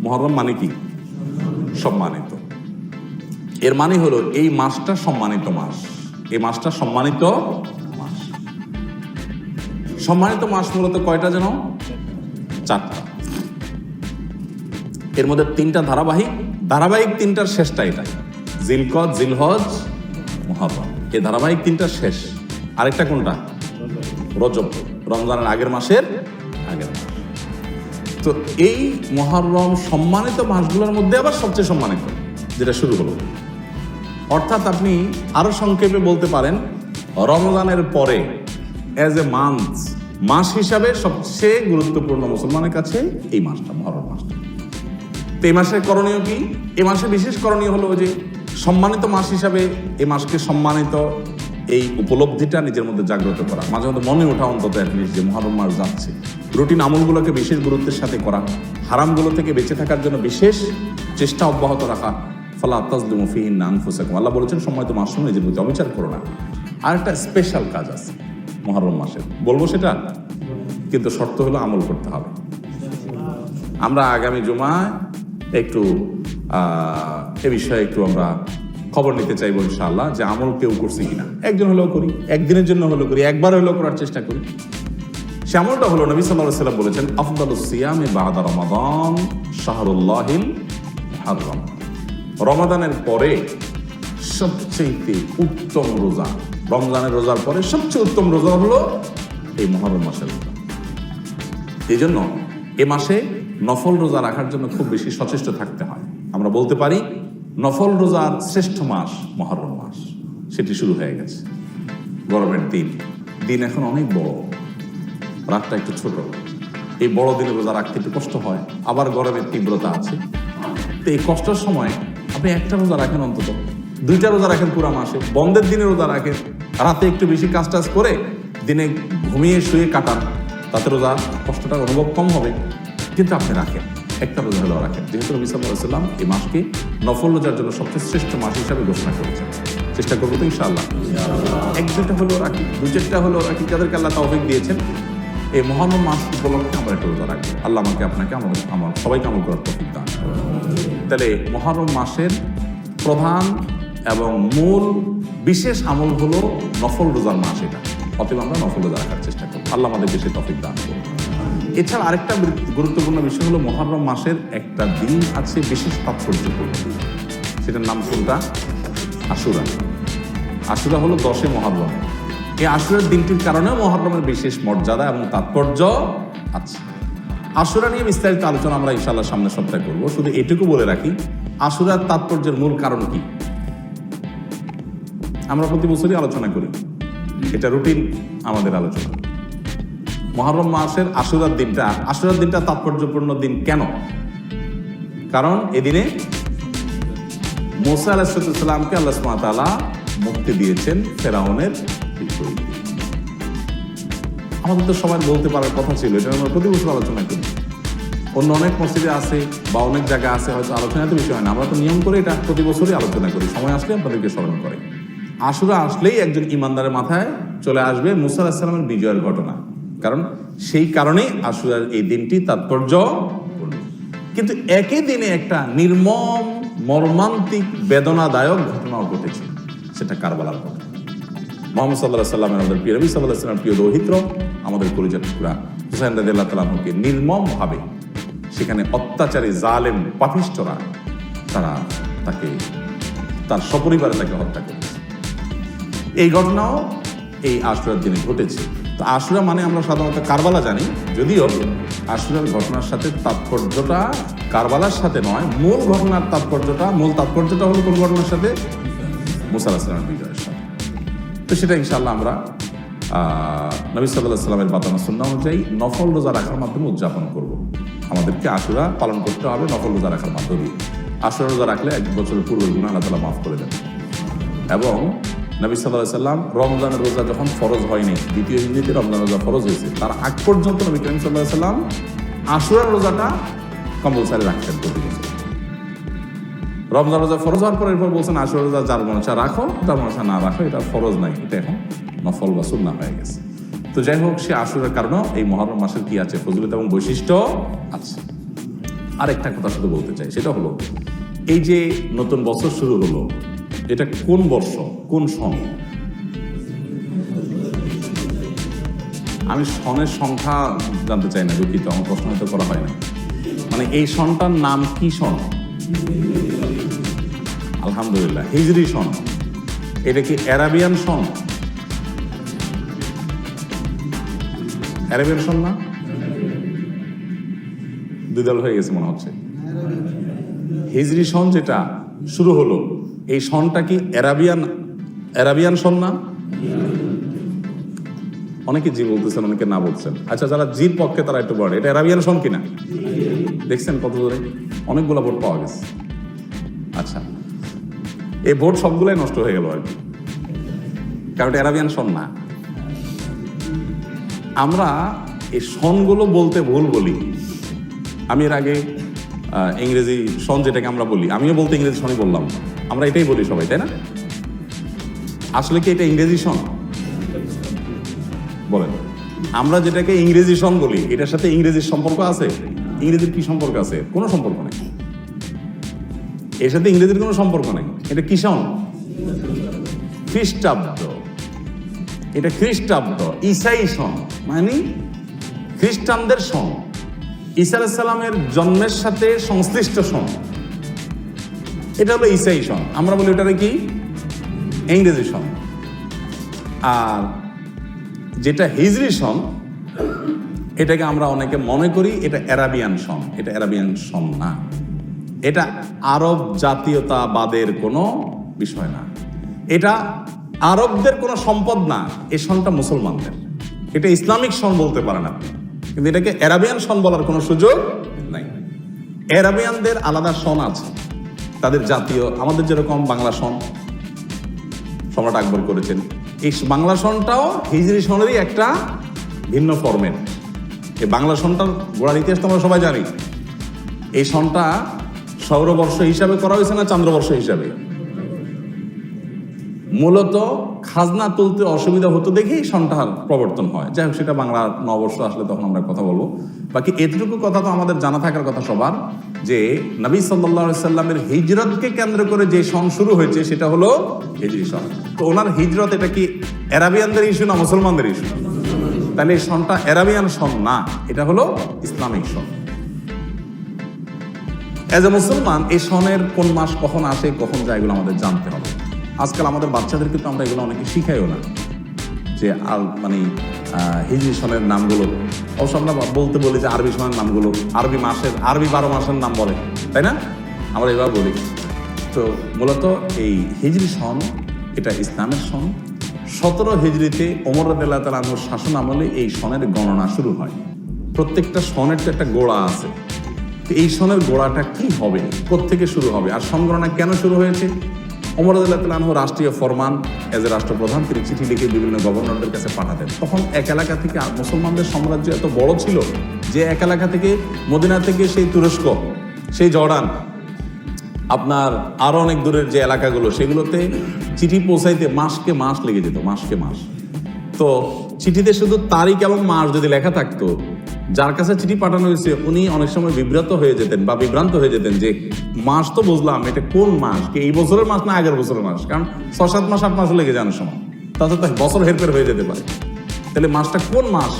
মহরম মানে কি? সম্মানিত। এর মানে হলো, এই মাসটা সম্মানিত মাস। এই মাসটা সম্মানিত মাস। সম্মানিত মাস মূলত কয়টা যেন? চারটা। এর মধ্যে তিনটা ধারাবাহিক। ধারাবাহিক তিনটার শেষটা এটা জিলকদ, জিলহজ, মহারম। এই ধারাবাহিক তিনটার শেষ। আরেকটা কোনটা? রজব। রমজানের আগের মাসের তো এই মহরম সম্মানিত মাসগুলোর মধ্যে আবার সবচেয়ে সম্মানিত, যেটা শুরু হলো। অর্থাৎ আপনি আরও সংক্ষেপে বলতে পারেন, রমজানের পরে অ্যাজ এ মান্থ মাস হিসাবে সবচেয়ে গুরুত্বপূর্ণ মুসলমানের কাছে এই মাসটা, মহরম মাসটা। তো এই মাসের করণীয় কি? এই মাসে বিশেষ করণীয় হলো যে সম্মানিত মাস হিসাবে এ মাসকে সম্মানিত এই উপলব্ধিটা নিজের মধ্যে জাগ্রত করা। মাঝে মধ্যে মনে ওঠা অন্তত অ্যাটলিস্ট যে মহরম মাস যাচ্ছে। রুটিন আমলগুলোকে বিশেষ গুরুত্বের সাথে করা, হারামগুলো থেকে বেঁচে থাকার জন্য বিশেষ চেষ্টা অব্যাহত রাখা, ফলা তাজদুম ফিহিন নান ফুসাকুম আল্লাহ বলেছেন সময় তো মাস নিজের প্রতি অবিচার করো না। আর একটা স্পেশাল কাজ আছে মহরম মাসের। বলব সেটা? কিন্তু শর্ত হলো আমল করতে হবে। আমরা আগামী জুমায় একটু এ বিষয়ে একটু আমরা খবর নিতে চাইব ইনশাআল্লাহ যে আমল কেউ করছে কিনা। একজন হলেও করি, একদিনের জন্য হলেও করি, একবার হলেও করার চেষ্টা করি। সে আমলটা হলো নবী সাল্লাহ সাল্লাম বলেছেন, আফদাল সিয়ামে বাহাদা রমাদান শাহরুল্লাহিল হাররম রমাদানের পরে সবচেয়ে উত্তম রোজা, রমজানের রোজার পরে সবচেয়ে উত্তম রোজা হলো এই মহরম মাসের রোজা। এই জন্য এ মাসে নফল রোজা রাখার জন্য খুব বেশি সচেষ্ট থাকতে হয়। আমরা বলতে পারি নফল রোজার শ্রেষ্ঠ মাস মহরম মাস। সেটি শুরু হয়ে গেছে। গরমের দিন। দিন এখন অনেক বড়। রাতটা একটু ছোট। এই বড় দিনে রোজা রাখতে একটু কষ্ট হয়। আবার গরমের তীব্রতা আছে। তো এই কষ্টের সময় আপনি একটা রোজা রাখেন অন্তত। দুইটা রোজা রাখেন পুরা মাসে। বন্ধের দিনে রোজা রাখেন। রাতে একটু বেশি কাজ টাজ করে দিনে ঘুমিয়ে শুয়ে কাটান। তাতে রোজা কষ্টটা অনুভব কম হবে। কিন্তু আপনি রাখেন। একটা রোজা হলেও রাখেন যেহেতু নবী সাল্লাম এই মাসকে নফল রোজার জন্য সবচেয়ে শ্রেষ্ঠ মাস হিসাবে ঘোষণা করেছেন। চেষ্টা করব তো ইনশাআল্লাহ। এক দুটা হলেও রাখি দু চারটা হলেও রাখি যাদেরকে আল্লাহ তৌফিক দিয়েছেন, এই মহান মাস উপলক্ষে আমরা একটা রোজা রাখব। আল্লাহ আমাকে আপনাকে আমাদের আমার সবাইকে আমল করার তৌফিক দান তাহলে মহরম মাসের প্রধান এবং মূল বিশেষ আমল হলো নফল রোজার মাস এটা। অতএব আমরা নফল রোজা রাখার চেষ্টা করব। আল্লাহ আমাদের বেশি তফিক দান করুন। এছাড়া আরেকটা গুরু- গুরুত্বপূর্ণ বিষয় হলো মহরম মাসের একটা দিন আছে বিশেষ তাৎপর্যপূর্ণ। সেটার নাম কোনটা? আশুরা। আশুরা হলো দশে মহরম। এই আশুরার দিনটির কারণেও মহরমের বিশেষ মর্যাদা এবং তাৎপর্য আছে। আশুরা নিয়ে বিস্তারিত আলোচনা আমরা ইনশাল্লাহ সামনে সপ্তাহে করব। শুধু এটুকু বলে রাখি, আশুরার তাৎপর্যের মূল কারণ কি? আমরা প্রতি বছরই আলোচনা করি। এটা রুটিন আমাদের আলোচনা। মহরম মাসের আশুরার দিনটা আশুরার দিনটা তাৎপর্যপূর্ণ দিন কেন? কারণ এদিনে মোসা আলাহিসামকে আল্লাহ সুমাতালা মুক্তি দিয়েছেন ফেরাউনের। আমাদের তো সবাই বলতে পারার কথা ছিল, এটা আমরা প্রতি বছর আলোচনা করি। অন্য অনেক মসজিদে আছে বা অনেক জায়গায় আছে, হয়তো আলোচনা এত বিষয় হয় না। আমরা তো নিয়ম করে এটা প্রতি বছরই আলোচনা করি, সময় আসলে আপনাদেরকে স্মরণ করে। আশুরা আসলেই একজন ইমানদারের মাথায় চলে আসবে মুসা আলাহিসাল্লামের বিজয়ের ঘটনা। কারণ সেই কারণেই আশুরার এই দিনটি তাৎপর্য। কিন্তু একই দিনে একটা নির্মম, মর্মান্তিক, বেদনাদায়ক ঘটনাও ঘটেছে, সেটা কারবালার ঘটনা। মোহাম্মদ সাল্লাহ সাল্লামের আমাদের প্রিয় রবি সাল্লাহ সাল্লাম প্রিয় দৌহিত্র, আমাদের পরিচয় টুকরা। হুসাইন রাদিল্লাহ তালামকে নির্মমভাবে সেখানে অত্যাচারী, জালেম, পাপিষ্টরা তারা তাকে, তার সপরিবারে তাকে হত্যা করেছে। এই ঘটনাও এই আশুরার দিনে ঘটেছে। তো আশুরা মানে আমরা সাধারণত কারবালা জানি, যদিও আশুরার ঘটনার সাথে তাৎপর্যটা কারবালার সাথে নয়, মূল ঘটনার তাৎপর্যটা, মূল তাৎপর্যটা হলো কোন ঘটনার সাথে? মুসা আলাহিসামের বিজয়ের সাথে। তো সেটা ইনশাল্লাহ আমরা নবী সাল্লাহ সাল্লামের বাতানা সুন্না অনুযায়ী নফল রোজা রাখার মাধ্যমে উদযাপন করব। আমাদেরকে আশুরা পালন করতে হবে নফল রোজা রাখার মাধ্যমে আশুরা রোজা রাখলে এক বছরের পূর্বের গুণা আল্লাহ তালা মাফ করে দেন এবং নবী সাল্লাহ সাল্লাম রমজানের রোজা যখন ফরজ হয়নি, দ্বিতীয় হিন্দিতে রমজান রোজা ফরজ হয়েছে। তার আগ পর্যন্ত নবী করিম সাল্লাহ সাল্লাম আশুরার রোজাটা কম্পালসারি রাখতেন প্রতি বছর। রমজান রোজা ফরজ হওয়ার পর এরপর বলছেন আশুরা রোজা যার মনে হচ্ছে রাখো, যার মনে হচ্ছে না রাখো, এটা ফরজ নাই, এটা এখন নফল বা সুন্না হয়ে গেছে। তো যাই হোক, সে আশুরার কারণেও এই মহরম মাসের কি আছে? ফজিলত এবং বৈশিষ্ট্য আছে। আরেকটা কথা শুধু বলতে চাই, সেটা হলো, এই যে নতুন বছর শুরু হলো এটা কোন বর্ষ? কোন সন? আমি সনের সংখ্যা জানতে চাই না, দুঃখিত, আমার প্রশ্ন হয়তো করা হয় না। মানে এই সনটার নাম কি সন? আলহামদুলিল্লাহ, হিজরি সন। এটা কি অ্যারাবিয়ান সন? অ্যারাবিয়ান সন না? দুই দল হয়ে গেছে মনে হচ্ছে। হিজরি সন যেটা শুরু হলো এই সনটা কি অ্যারাবিয়ান অ্যারাবিয়ান সন না? অনেকে জি বলতেছেন, অনেকে না বলছেন। আচ্ছা যারা জির পক্ষে তারা একটু বড় এটা অ্যারাবিয়ান সন কিনা? দেখছেন কত দূরে? অনেকগুলো ভোট পাওয়া গেছে। আচ্ছা এই ভোট সবগুলাই নষ্ট হয়ে গেল আর কি। কারণ অ্যারাবিয়ান সন না। আমরা এই সনগুলো বলতে ভুল বলি। আমি এর আগে ইংরেজি সন যেটাকে আমরা বলি, আমিও বলতে ইংরেজি সনই বললাম। আমরা এটাই বলি সবাই, তাই না? আসলে কি এটা ইংরেজি সং বলেন। আমরা যেটাকে ইংরেজি সং বলি, এটার সাথে ইংরেজির সম্পর্ক আছে? ইংরেজির কি সম্পর্ক আছে? কোনো সম্পর্ক নেই। এর সাথে ইংরেজির কোনো সম্পর্ক নেই। এটা কি সং খ্রিস্টাব্দ। এটা খ্রিস্টাব্দ। ইসাই সং মানে খ্রিস্টানদের সন ঈসা আলাইসাল্লামের জন্মের সাথে সংশ্লিষ্ট সন এটা হলো ইসাই সন। আমরা বলি ওটারে কি? ইংরেজি সন। আর যেটা হিজরি সন, এটাকে আমরা অনেকে মনে করি এটা অ্যারাবিয়ান সন। এটা অ্যারাবিয়ান সন না। এটা আরব জাতীয়তাবাদের কোনো বিষয় না। এটা আরবদের কোনো সম্পদ না। এ সনটা মুসলমানদের। এটা ইসলামিক সন বলতে পারেন আপনি। কিন্তু এটাকে অ্যারাবিয়ান সন বলার কোনো সুযোগ নাই। অ্যারাবিয়ানদের আলাদা সন আছে। তাদের জাতীয়, আমাদের যেরকম বাংলা সন সম্রাট আকবর করেছেন। এই বাংলা সনটাও হিজরি সনেরই একটা ভিন্ন ফর্মের এই বাংলা সনটার গোড়ার ইতিহাস তো আমরা সবাই জানি। এই সনটা সৌরবর্ষ হিসাবে করা হয়েছে না চন্দ্রবর্ষ হিসাবে? মূলত খাজনা তুলতে অসুবিধা হতো দেখেই সনটার প্রবর্তন হয়। যাই হোক, সেটা বাংলা নববর্ষ আসলে তখন আমরা কথা বলব। বাকি এতটুকু কথা তো আমাদের জানা থাকার কথা সবার, যে নবী সাল্লাহ সাল্লামের হিজরতকে কেন্দ্র করে যে সন শুরু হয়েছে, সেটা হলো হিজরি সন তো ওনার হিজরত এটা কি অ্যারাবিয়ানদের ইস্যু না মুসলমানদের ইস্যু? তাহলে এই সনটা অ্যারাবিয়ান সন না, এটা হলো ইসলামিক সন অ্যাজ এ মুসলমান, এই সনের কোন মাস কখন আসে, কখন যায়, এগুলো আমাদের জানতে হবে। আজকাল আমাদের বাচ্চাদেরকে তো আমরা এগুলো অনেকে শিখাইও না। যে আল মানে হিজরি সনের নামগুলো। অবশ্য আমরা বলতে বলি যে আরবি সনের নামগুলো। আরবি মাসের, আরবি বারো মাসের নাম বলে, তাই না? আমরা এবার বলি। তো মূলত এই হিজরি সন, এটা ইসলামের সন। সতেরো হিজড়িতে রাদিল্লাহ তালাহুর শাসন আমলে এই সনের গণনা শুরু হয়। প্রত্যেকটা সনের তো একটা গোড়া আছে। তো এই সনের গোড়াটা কি হবে? থেকে শুরু হবে? আর সংগণনা কেন শুরু হয়েছে? অমর আদাল্লাহ রাষ্ট্রীয় ফরমান এজ এ রাষ্ট্রপ্রধান তিনি চিঠি লিখে বিভিন্ন গভর্নরদের কাছে পাঠাতেন। তখন এক এলাকা থেকে মুসলমানদের সাম্রাজ্য এত বড় ছিল যে এক এলাকা থেকে মদিনা থেকে সেই তুরস্ক, সেই জর্ডান, আপনার আরও অনেক দূরের যে এলাকাগুলো, সেগুলোতে চিঠি পৌঁছাইতে মাসকে মাস লেগে যেত, মাসকে মাস। তো চিঠিতে শুধু তারিখ এবং মাস যদি লেখা থাকতো, যার কাছে চিঠি পাঠানো হয়েছে, উনি অনেক সময় বিব্রত হয়ে যেতেন বা বিভ্রান্ত হয়ে যেতেন যে, মাস তো বুঝলাম, এটা কোন মাস? কি এই বছরের মাস না আগের বছরের মাস? কারণ ছ সাত মাস, আট মাস লেগে যান সময়। তাতে তো বছর হেরফের হয়ে যেতে পারে। তাহলে মাসটা কোন মাস?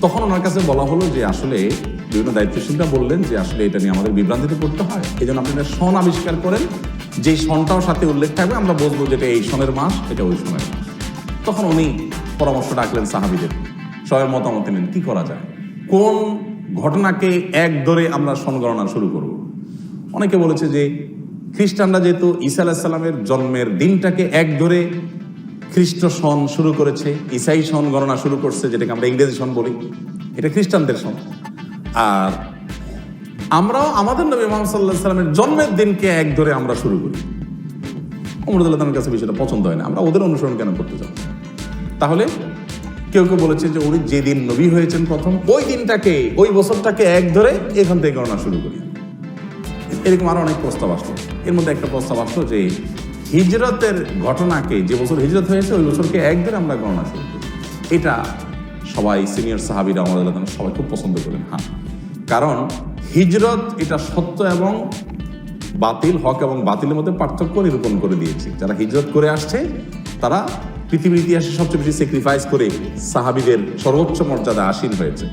তখন ওনার কাছে বলা হলো যে, আসলে বিভিন্ন দায়িত্বশীলরা বললেন যে, আসলে এটা নিয়ে আমাদের বিভ্রান্তিতে পড়তে হয়। এই জন্য আপনি একটা সন আবিষ্কার করেন। যে সনটাও সাথে উল্লেখ থাকবে, আমরা বলব যেটা এই সনের মাস, এটা ওই সনের মাস। তখন উনি পরামর্শ ডাকলেন সাহাবিদের। সবাই মতামত নিলেন, কি করা যায়? কোন ঘটনাকে এক ধরে আমরা সন গণনা শুরু করব? অনেকে বলেছে যে, খ্রিস্টানরা যেহেতু ঈসা আলাহিসাল্লামের জন্মের দিনটাকে এক ধরে খ্রিস্ট সন শুরু করেছে ইসাই সন গণনা শুরু করছে, যেটাকে আমরা ইংরেজি সন বলি, এটা খ্রিস্টানদের সন। আর আমরাও আমাদের নবী মোহাম্মদ সাল্লাহ সাল্লামের জন্মের দিনকে এক ধরে আমরা শুরু করি। অমরদুল্লাহ কাছে বিষয়টা পছন্দ হয় না, আমরা ওদের অনুসরণ কেন করতে যাব তাহলে কেউ কেউ বলেছে যে উনি যেদিন নবী হয়েছেন প্রথম, ওই দিনটাকে, ওই বছরটাকে এক ধরে এখান থেকে গণনা শুরু করি। এরকম আরও অনেক প্রস্তাব আসলো। এর মধ্যে একটা প্রস্তাব আসলো যে হিজরতের ঘটনাকে, যে বছর হিজরত হয়েছে, ওই বছরকে এক ধরে আমরা গণনা শুরু করি। এটা সবাই সিনিয়র সাহাবিরা আমাদের সবাই খুব পছন্দ করেন। হ্যাঁ কারণ হিজরত এটা সত্য এবং বাতিল, হক এবং বাতিলের মধ্যে পার্থক্য নিরূপণ করে দিয়েছে। যারা হিজরত করে আসছে, তারা পৃথিবীর ইতিহাসে সবচেয়ে বেশি স্যাক্রিফাইস করে সাহাবিদের সর্বোচ্চ মর্যাদা আসীন হয়েছে।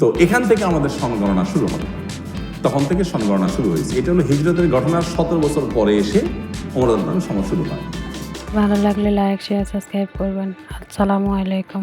তো এখান থেকে আমাদের সংগণনা শুরু হবে। তখন থেকে সংগণনা শুরু হয়েছে। এটা হলো হিজরতের ঘটনার সতেরো বছর পরে এসে ওমরান সময় শুরু হয়। ভালো লাগলে লাইক শেয়ার সাবস্ক্রাইব করবেন। আসসালামু আলাইকুম।